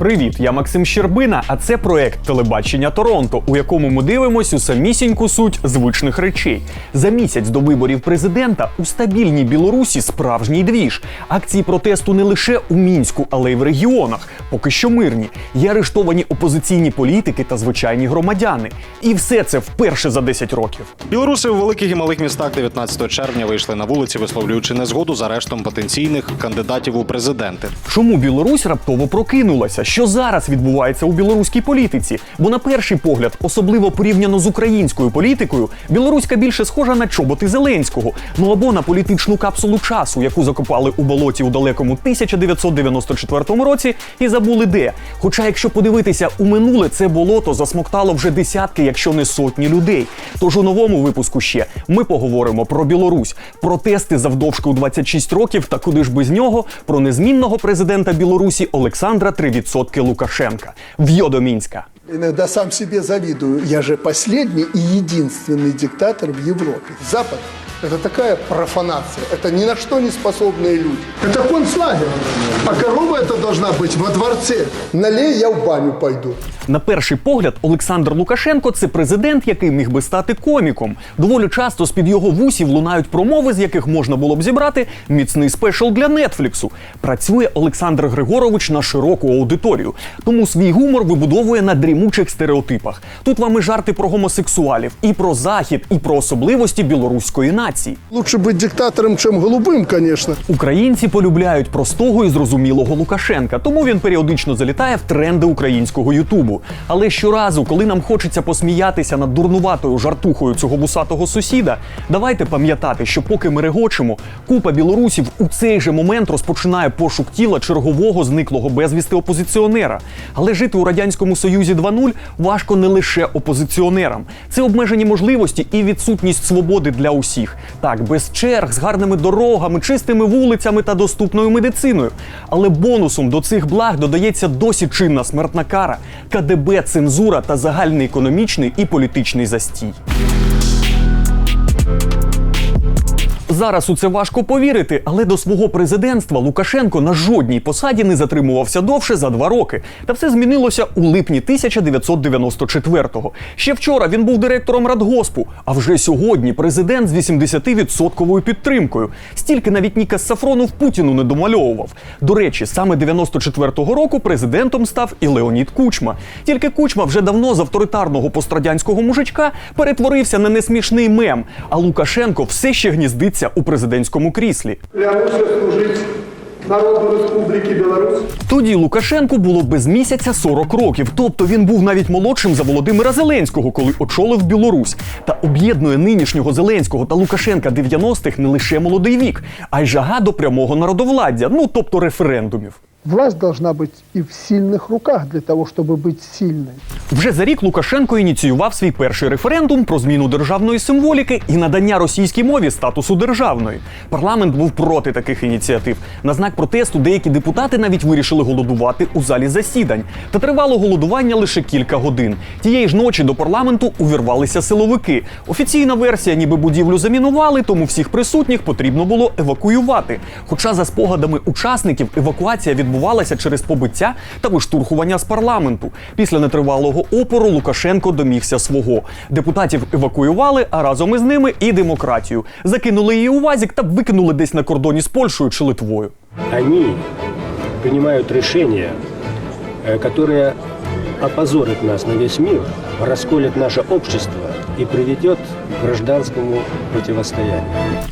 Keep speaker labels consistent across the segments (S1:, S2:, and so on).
S1: Привіт, я Максим Щербина, а це проект телебачення Торонто, у якому ми дивимося у самісіньку суть звичних речей. За місяць до виборів президента у стабільній Білорусі справжній двіж. Акції протесту не лише у мінську, але й в регіонах, поки що мирні. Є арештовані опозиційні політики та звичайні громадяни. І все це вперше за 10 років.
S2: Білоруси у великих і малих містах 19 червня вийшли на вулиці, висловлюючи незгоду з арештом потенційних кандидатів у президенти.
S1: Чому Білорусь раптово прокинулася? Що зараз відбувається у білоруській політиці? Бо на перший погляд, особливо порівняно з українською політикою, білоруська більше схожа на чоботи Зеленського, ну або на політичну капсулу часу, яку закопали у болоті у далекому 1994 році і забули де. Хоча, якщо подивитися у минуле, це болото засмоктало вже десятки, якщо не сотні людей. Тож у новому випуску ще ми поговоримо про Білорусь, протести завдовжки у 26 років та куди ж без нього, про незмінного президента Білорусі Олександра 3% Лукашенка. В'йо до Мінська.
S3: Иногда сам себе завидую. Я же последний и единственный диктатор в Европе. Запад – это такая профанация. Это ни на что не способные люди. Это концлагерь. А корова это должна быть во дворце. Налей, я в баню пойду.
S1: На перший погляд, Олександр Лукашенко це президент, який міг би стати коміком. Доволі часто з під його вусів лунають промови, з яких можна було б зібрати міцний спешл для Нетфліксу. Працює Олександр Григорович на широку аудиторію, тому свій гумор вибудовує на дрімучих стереотипах. Тут вам і жарти про гомосексуалів, і про захід, і про особливості білоруської нації.
S3: Лучше быть диктатором, чем голубым, конечно.
S1: Українці полюбляють простого і зрозумілого Лукашенка, тому він періодично залітає в тренди українського Ютубу. Але щоразу, коли нам хочеться посміятися над дурнуватою жартухою цього вусатого сусіда, давайте пам'ятати, що поки ми регочемо, купа білорусів у цей же момент розпочинає пошук тіла чергового зниклого безвісти опозиціонера. Але жити у радянському союзі 2.0 важко не лише опозиціонерам. Це обмежені можливості і відсутність свободи для усіх. Так, без черг, з гарними дорогами, чистими вулицями та доступною медициною. Але бонусом до цих благ додається досі чинна смертна кара, КДБ, цензура та загальний економічний і політичний застій. Зараз у це важко повірити, але до свого президентства Лукашенко на жодній посаді не затримувався довше за два роки. Та все змінилося у липні 1994-го. Ще вчора він був директором Радгоспу, а вже сьогодні президент з 80% підтримкою. Стільки навіть Нікас Сафронов Путіну не домальовував. До речі, саме 94-го року президентом став і Леонід Кучма. Тільки Кучма вже давно з авторитарного пострадянського мужичка перетворився на несмішний мем. А Лукашенко все ще гніздиться у президентському кріслі.
S4: Клянуся служити народу Республіки Білорусь.
S1: Тоді Лукашенку було без місяця 40 років, тобто він був навіть молодшим за Володимира Зеленського, коли очолив Білорусь. Та об'єднує нинішнього Зеленського та Лукашенка 90-х не лише молодий вік, а й жага до прямого народовладдя, ну тобто референдумів.
S3: Власть должна быть и в сильных руках для того, чтобы быть сильной.
S1: Вже за рік Лукашенко ініціював свій перший референдум про зміну державної символіки і надання російській мові статусу державної. Парламент був проти таких ініціатив. На знак протесту деякі депутати навіть вирішили голодувати у залі засідань. Та тривало голодування лише кілька годин. Тієї ж ночі до парламенту увірвалися силовики. Офіційна версія, ніби будівлю замінували, тому всіх присутніх потрібно було евакуювати. Хоча, за спогадами учасників, евакуація відбувалася через побиття та виштурхування з парламенту. Після нетривалого опору Лукашенко домігся свого. Депутатів евакуювали, а разом із ними і демократію. Закинули її у вазік та викинули десь на кордоні з Польщею чи Литвою.
S5: они принимают решения, э, которые нас на весь мир, расколет наше общество и приведет к гражданскому противостоянию.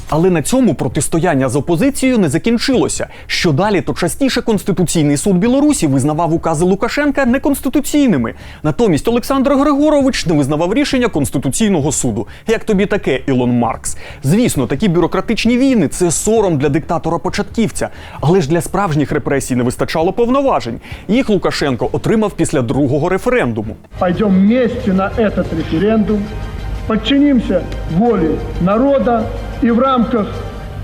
S1: Але на цьому протистояння з опозицією не закінчилося. Що далі, то частіше Конституційний суд Білорусі визнавав укази Лукашенка неконституційними. Натомість Олександр Григорович не визнавав рішення Конституційного суду. Як тобі таке, Ілон Маркс? Звісно, такі бюрократичні війни це сором для диктатора-початківця. Але ж для справжніх репресій не вистачало повноважень. Їх Лукашенко отримав після другого референдуму.
S4: Пойдем вместе на этот референдум, подчинимся воле народа и в рамках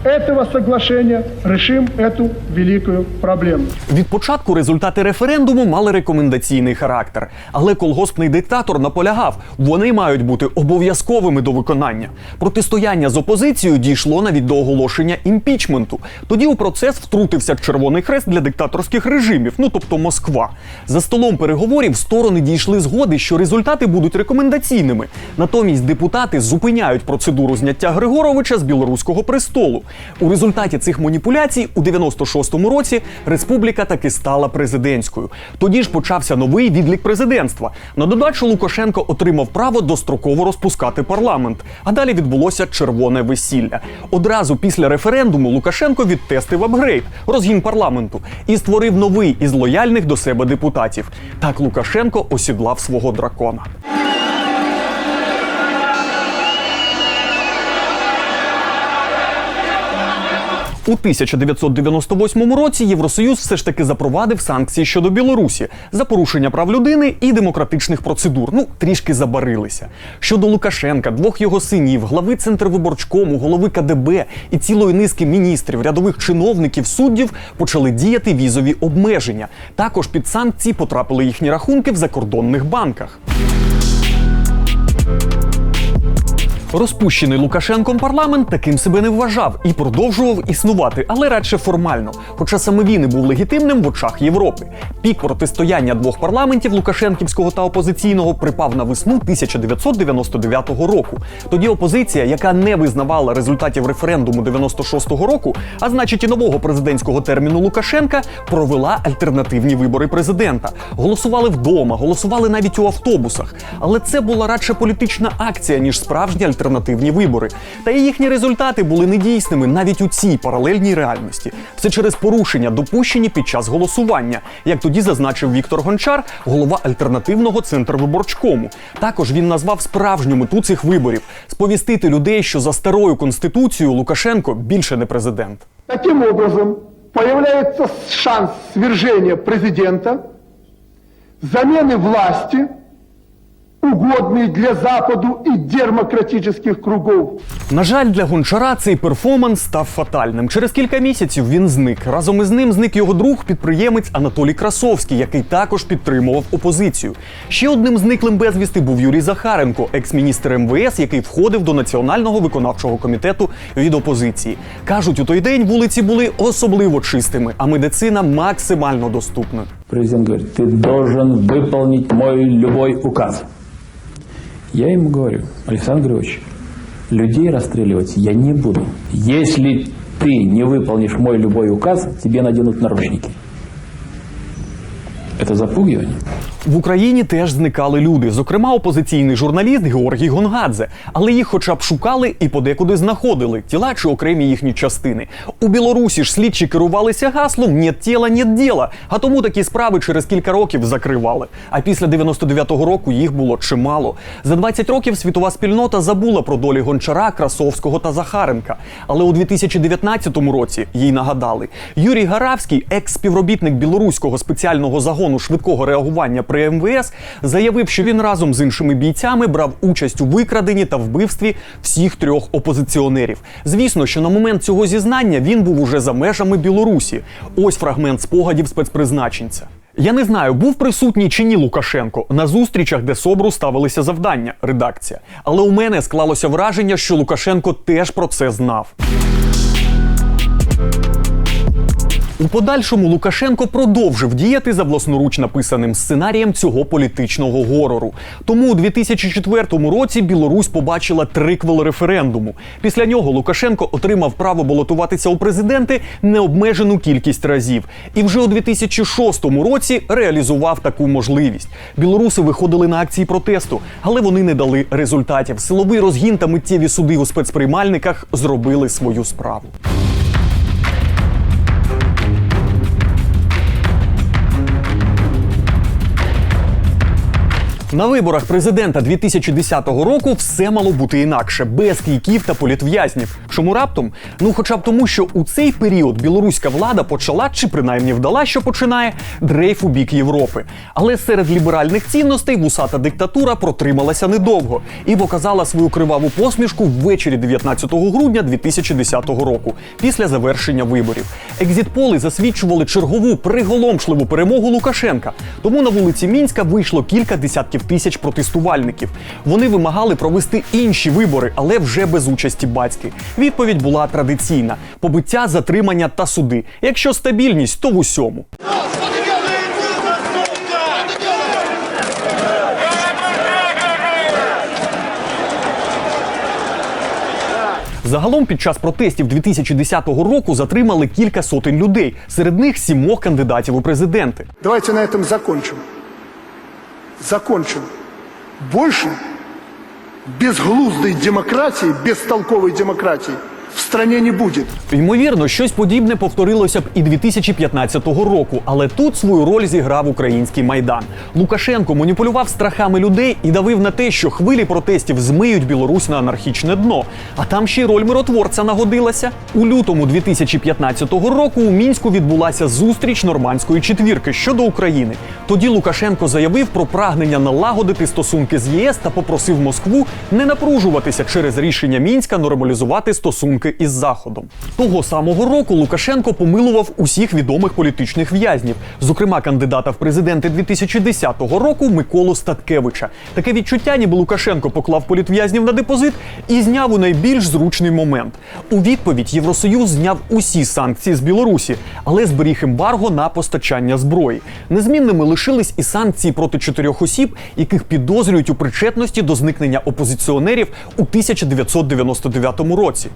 S4: этого соглашения решим эту великую проблему.
S1: Від початку результати референдуму мали рекомендаційний характер, але колгоспний диктатор наполягав, вони мають бути обов'язковими до виконання. Протистояння з опозицією дійшло навіть до оголошення імпічменту. Тоді у процес втрутився Червоний Хрест для диктаторських режимів, ну тобто Москва. За столом переговорів сторони дійшли згоди, що результати будуть рекомендаційними. Натомість депутати зупиняють процедуру зняття Григоровича з білоруського престолу. У результаті цих маніпуляцій у 96-му році республіка таки стала президентською. Тоді ж почався новий відлік президентства. На додачу Лукашенко отримав право достроково розпускати парламент. А далі відбулося червоне весілля. Одразу після референдуму Лукашенко відтестив апгрейд, розгін парламенту і створив новий із лояльних до себе депутатів. Так Лукашенко осідлав свого дракона. У 1998 році Євросоюз все ж таки запровадив санкції щодо Білорусі за порушення прав людини і демократичних процедур. Ну трішки забарилися. Щодо Лукашенка, двох його синів, глави Центрвиборчкому, голови КДБ і цілої низки міністрів, рядових чиновників, суддів почали діяти візові обмеження. Також під санкції потрапили їхні рахунки в закордонних банках. Розпущений Лукашенком парламент таким себе не вважав і продовжував існувати, але радше формально. Хоча саме він і був легітимним в очах Європи. Пік протистояння двох парламентів Лукашенківського та опозиційного припав на весну 1999 року. Тоді опозиція, яка не визнавала результатів референдуму 96-го року, а значить і нового президентського терміну Лукашенка, провела альтернативні вибори президента. Голосували вдома, голосували навіть у автобусах. Але це була радше політична акція, ніж справжні альтернативні вибори. Та і їхні результати були недійсними навіть у цій паралельній реальності. Все через порушення, допущені під час голосування, як тоді зазначив Віктор Гончар, голова альтернативного центрвиборчкому. Також він назвав справжню мету цих виборів сповістити людей, що за старою конституцією Лукашенко більше не президент.
S4: Таким образом, появляется шанс свержения президента, замены власти, угодной для Западу и демократических кругов.
S1: На жаль, для гончара цей перформанс став фатальним. Через кілька місяців він зник. Разом із ним зник його друг, підприємець Анатолій Красовський, який також підтримував опозицію. Ще одним зниклим безвісти був Юрій Захаренко, екс-міністр МВС, який входив до національного виконавчого комітету від опозиції. кажуть, у той день вулиці були особливо чистими, а медицина максимально доступною.
S6: Президент говорит, ты должен выполнить мой любой указ. Я ему говорю, Александр Григорьевич, людей расстреливать я не буду. Если ты не выполнишь мой любой указ, тебе наденут наручники. Это запугивание?
S1: В Україні теж зникали люди, зокрема опозиційний журналіст Георгій Гонгадзе, але їх хоча б шукали і подекуди знаходили тіла чи окремі їхні частини. У Білорусі ж слідчі керувалися гаслом «Нєт тіла, нєт діла», а тому такі справи через кілька років закривали. А після 99-го року їх було чимало. За 20 років світова спільнота забула про долі Гончара, Красовського та Захаренка. Але у 2019 році їй нагадали. Юрій Гаравський, екс-співробітник білоруського спеціального загону швидкого реагування при МВС, заявив, що він разом з іншими бійцями брав участь у викраденні та вбивстві всіх трьох опозиціонерів. Звісно, що на момент цього зізнання він був уже за межами Білорусі. Ось фрагмент спогадів спецпризначенця. Я не знаю, був присутній чи ні Лукашенко на зустрічах, де Собру ставилися завдання, редакція. Але у мене склалося враження, що Лукашенко теж про це знав. У подальшому Лукашенко продовжив діяти за власноруч написаним сценарієм цього політичного горору. Тому у 2004 році Білорусь побачила триквел референдуму. Після нього Лукашенко отримав право балотуватися у президенти необмежену кількість разів. І вже у 2006 році реалізував таку можливість. Білоруси виходили на акції протесту, але вони не дали результатів. Силовий розгін та миттєві суди у спецприймальниках зробили свою справу. На виборах президента 2010 року все мало бути інакше, без кійків та політв'язнів. Чому раптом? Ну, хоча б тому, що у цей період білоруська влада почала, чи принаймні вдала, що починає дрейф у бік Європи. Але серед ліберальних цінностей вусата диктатура протрималася недовго і показала свою криваву посмішку ввечері 19 грудня 2010 року, після завершення виборів. Екзітполи засвідчували чергову приголомшливу перемогу Лукашенка. Тому на вулиці Мінська вийшло кілька десятків тисяч протестувальників. Вони вимагали провести інші вибори, але вже без участі батьки. Відповідь була традиційна: побиття, затримання та суди. Якщо стабільність, то в усьому. Загалом під час протестів 2010 року затримали кілька сотень людей, серед них сімох кандидатів у президенти.
S3: Давайте на этом закончим. Закончим. Больше безглуздой демократии, бестолковой демократии в стране не будет.
S1: Ймовірно, щось подібне повторилося б і 2015 року, але тут свою роль зіграв український майдан. Лукашенко маніпулював страхами людей і давив на те, що хвилі протестів змиють Білорусь на анархічне дно. А там ще й роль миротворця нагодилася. У лютому 2015 року у мінську відбулася зустріч нормандської четвірки щодо України. Тоді Лукашенко заявив про прагнення налагодити стосунки з ЄС та попросив Москву не напружуватися через рішення мінська нормалізувати стосунки із Заходом. Того самого року Лукашенко помилував усіх відомих політичних в'язнів, зокрема кандидата в президенти 2010 року Миколу Статкевича. Таке відчуття, ніби Лукашенко поклав політв'язнів на депозит і зняв у найбільш зручний момент. У відповідь Євросоюз зняв усі санкції з Білорусі, але зберіг ембарго на постачання зброї. Незмінними лишились і санкції проти чотирьох осіб, яких підозрюють у причетності до зникнення опозиціонерів у 1999 році.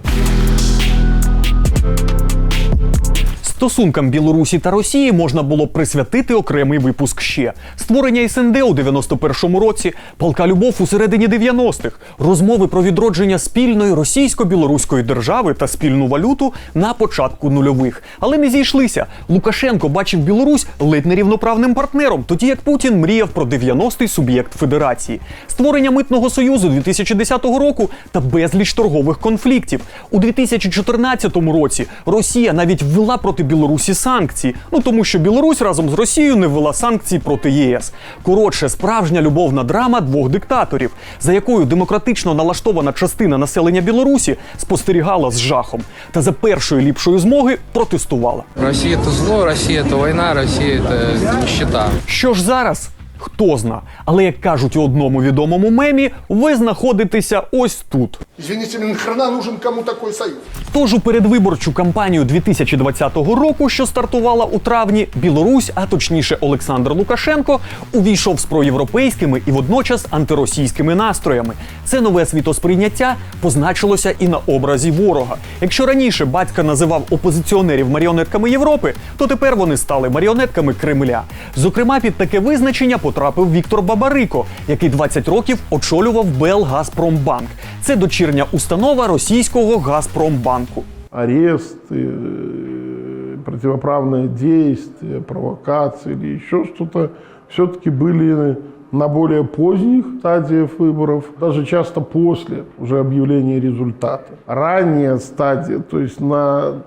S1: Стосункам Білорусі та Росії можна було присвятити окремий випуск ще створення СНД у 91-му році, палка любов у середині 90-х, розмови про відродження спільної російсько-білоруської держави та спільну валюту на початку нульових. Але не зійшлися. Лукашенко бачив Білорусь ледь нерівноправним партнером, тоді як Путін мріяв про 90-й суб'єкт федерації, створення митного союзу 2010 року та безліч торгових конфліктів. У 2014 році Росія навіть ввела проти Білорусі санкції. Ну тому що Білорусь разом з Росією не ввела санкції проти ЄС. Коротше, справжня любовна драма двох диктаторів, за якою демократично налаштована частина населення Білорусі спостерігала з жахом та за першої ліпшої змоги протестувала.
S7: Россия это зло, Россия это война, Россия это нищета.
S1: Що ж зараз? Хто зна, але як кажуть у одному відомому мемі, ви знаходитеся ось тут.
S3: Извините, мне нахрена нужен кому такой союз?
S1: Тож у передвиборчу кампанію 2020 року, що стартувала у травні, Білорусь, а точніше Олександр Лукашенко, увійшов з проєвропейськими і водночас антиросійськими настроями. Це нове світосприйняття позначилося і на образі ворога. Якщо раніше батька називав опозиціонерів маріонетками Європи, то тепер вони стали маріонетками Кремля. Зокрема, під таке визначення потрапив Віктор Бабарико, який 20 років очолював БЕЛ Газпромбанк. Це дочірня установа російського Газпромбанку.
S8: аресты, э, противоправные действия, провокации или еще что-то, все-таки были на более поздних стадиях выборов, даже часто после уже объявления результата. Ранняя стадия, то есть на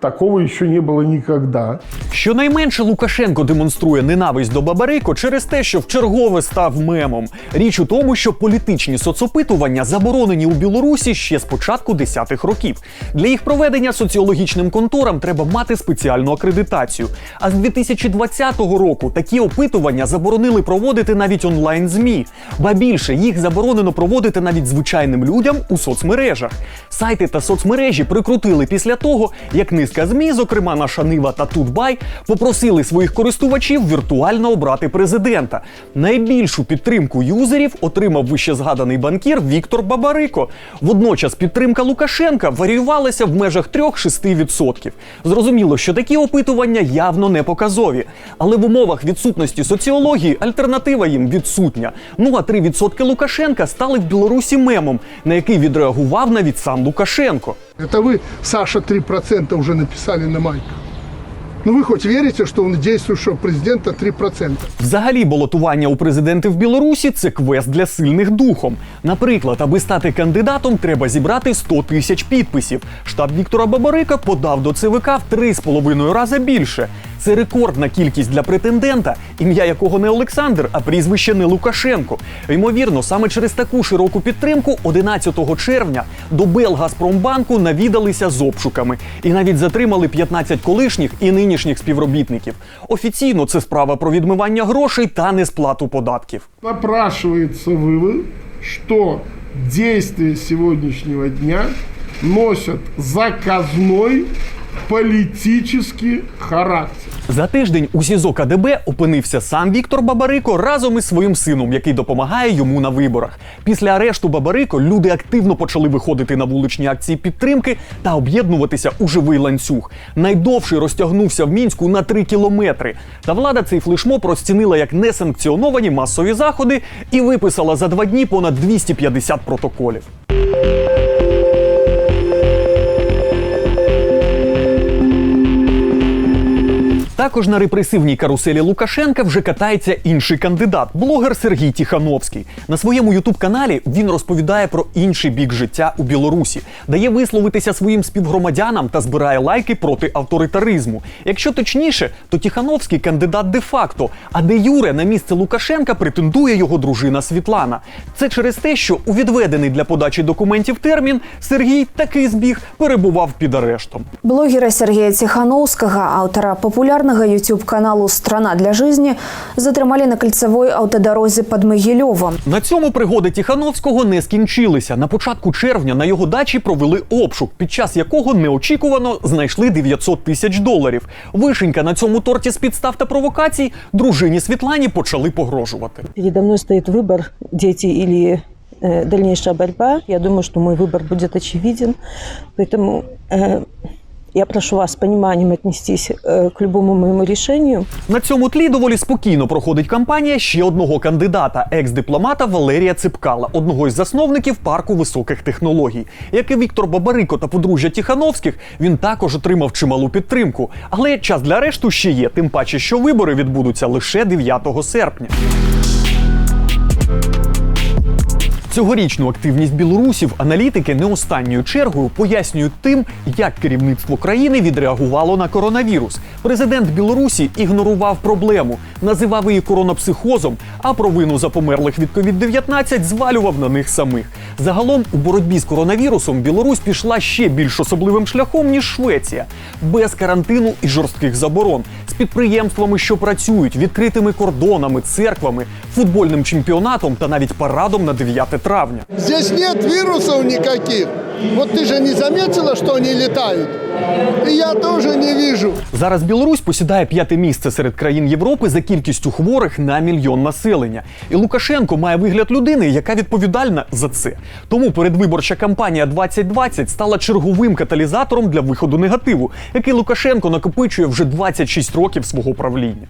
S8: такого еще не было никогда.
S1: Щонайменше Лукашенко демонструє ненависть до Бабарико через те, що вчергове став мемом. Річ у тому, що політичні соцопитування заборонені у Білорусі ще з початку десятих років. Для їх проведення соціологічним конторам треба мати спеціальну акредитацію. А з 2020 року такі опитування заборонили проводити навіть онлайн змі. Ба більше їх заборонено проводити навіть звичайним людям у соцмережах. Сайти та соцмережі прикрутили після того, як низка змі, зокрема наша Нива та Тутбай, попросили своїх користувачів віртуально обрати президента. Найбільшу підтримку юзерів отримав вищезгаданий банкір Віктор Бабарико. Водночас підтримка Лукашенка варіювалася в межах 3-6%. Зрозуміло, що такі опитування явно не показові. Але в умовах відсутності соціології альтернатива їм відсутня. Ну а 3% Лукашенка стали в Білорусі мемом, на який відреагував навіть сам Лукашенко.
S3: Это вы, Саша, 3% уже написали на майках. Ну вы хоть верите, что у действующего президента 3%?
S1: Взагалі, балотування у президенти в Білорусі це квест для сильних духом. Наприклад, аби стати кандидатом, треба зібрати 100 тисяч підписів. Штаб Віктора Бабарика подав до ЦВК в 3,5 рази більше. Це рекордна кількість для претендента, ім'я якого не Олександр, а прізвище не Лукашенко. Ймовірно, саме через таку широку підтримку 11 червня до Белгазпромбанку навідалися з обшуками і навіть затримали 15 колишніх і нинішніх співробітників. Офіційно це справа про відмивання грошей та несплату податків.
S8: Напрашивается вывод, что действия сегодняшнего дня носят заказной политический характер.
S1: За тиждень у СІЗО КДБ опинився сам Віктор Бабарико разом із своїм сином, який допомагає йому на виборах. Після арешту Бабарико люди активно почали виходити на вуличні акції підтримки та об'єднуватися у живий ланцюг. Найдовший розтягнувся в мінську на 3 кілометри. Та влада цей флешмоб розцінила як несанкціоновані масові заходи і виписала за два дні понад 250 протоколів. Також на репресивній каруселі Лукашенка вже катається інший кандидат, блогер Сергій Тіхановський. На своєму ютуб-каналі він розповідає про інший бік життя у Білорусі, дає висловитися своїм співгромадянам та збирає лайки проти авторитаризму. Якщо точніше, то Тіхановський кандидат де-факто, а де Юре на місце Лукашенка претендує його дружина Світлана. Це через те, що у відведений для подачі документів термін Сергій такий збіг перебував під арештом.
S9: Блогера Сергея Ціхановскага, аўтара папулярнага YouTube-каналу «Страна для жизни», затрымалі на кальцавой аўтадарозе пад Магілёвам.
S1: На цьому пригоди Тіхановського не скінчилися. На початку червня на його дачі провели обшук, під час якого неочікувано знайшли 900 тисяч доларів. Вишенька на цьому торті з підстав та провокацій дружині Світлані почали погрожувати.
S10: Передо мной стоит выбор дети или э, дальнейшая борьба. Я думаю, что мой выбор будет очевиден. Поэтому э, я прошу вас с пониманием отнестись э, к любому моему решению.
S1: На цьому тлі доволі спокійно проходить кампанія ще одного кандидата, екс-дипломата Валерія Ципкала, одного із засновників парку високих технологій. Як і Віктор Бабарико та подружжя Тіхановських, він також отримав чималу підтримку. Але час для арешту ще є, тим паче, що вибори відбудуться лише 9 серпня. Цьогорічну активність білорусів аналітики не останньою чергою пояснюють тим, як керівництво країни відреагувало на коронавірус. Президент Білорусі ігнорував проблему, називав її коронапсихозом, а провину за померлих від COVID-19 звалював на них самих. Загалом у боротьбі з коронавірусом Білорусь пішла ще більш особливим шляхом ніж Швеція, без карантину і жорстких заборон, з підприємствами, що працюють, відкритими кордонами, церквами, футбольним чемпіонатом та навіть парадом на 9 травня.
S3: Здесь нет вирусов никаких. Вот ты же не заметила, что они летают? И я тоже не вижу.
S1: Зараз Білорусь посідає п'яте місце серед країн Європи за кількістю хворих на мільйон населення. І Лукашенко має вигляд людини, яка відповідальна за це. Тому передвиборча кампанія 2020 стала черговим каталізатором для виходу негативу, який Лукашенко накопичує вже 26 років свого правління.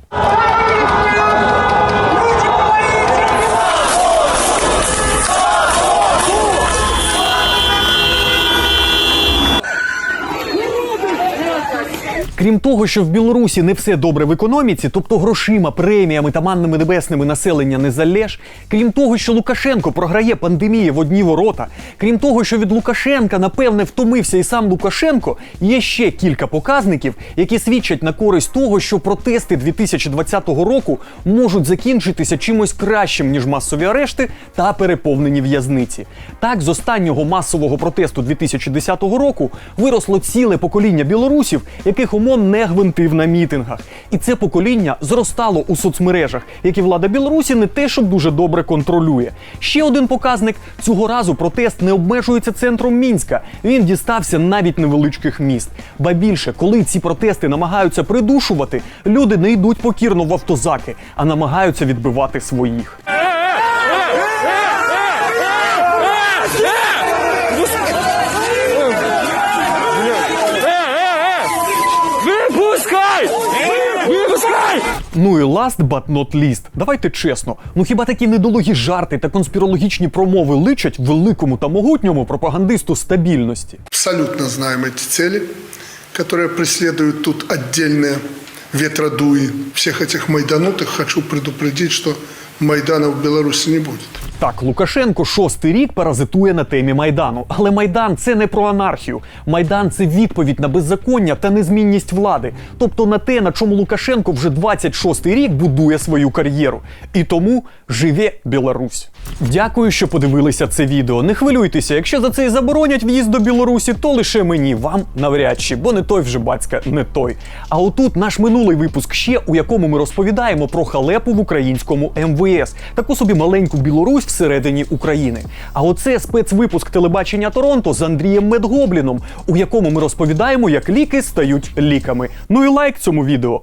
S1: Крім того, що в Білорусі не все добре в економіці, тобто грошима, преміями та манними небесними населення не залеж. Крім того, що Лукашенко програє пандемії в одні ворота. Крім того, що від Лукашенка напевне втомився і сам Лукашенко, є ще кілька показників, які свідчать на користь того, що протести 2020 року можуть закінчитися чимось кращим ніж масові арешти та переповнені в'язниці. Так, з останнього масового протесту 2010 року виросло ціле покоління білорусів, яких ОМОН не гвинтив на мітингах. І це покоління зростало у соцмережах, які влада Білорусі не те, щоб дуже добре контролює. Ще один показник цього разу протест не обмежується центром мінська. Він дістався навіть невеличких міст. Ба більше, коли ці протести намагаються придушувати, люди не йдуть покірно в автозаки, а намагаються відбивати своїх. Ну і last but not least. Давайте чесно. Ну хіба такі недолугі жарти та конспірологічні промови личать великому та могутньому пропагандисту стабільності?
S3: Абсолютно знаем эти цели, которые преследуют тут отдельные ветродуи, всех этих майданутых, хочу предупредить, что Майдана в Білорусі не буде.
S1: Так, Лукашенко шостий рік паразитує на темі майдану. Але майдан це не про анархію. Майдан це відповідь на беззаконня та незмінність влади, тобто на те, на чому Лукашенко вже 26-й рік будує свою кар'єру. І тому живе Білорусь. Дякую, що подивилися це відео. Не хвилюйтеся, якщо за це і заборонять в'їзд до Білорусі, то лише мені, вам навряд чи, бо не той вже батька, не той. А отут наш минулий випуск ще, у якому ми розповідаємо про халепу в українському МВС, таку собі маленьку Білорусь всередині України. А оце спецвипуск телебачення Торонто з Андрієм Медгобліном, у якому ми розповідаємо, як ліки стають ліками. Ну і лайк цьому відео.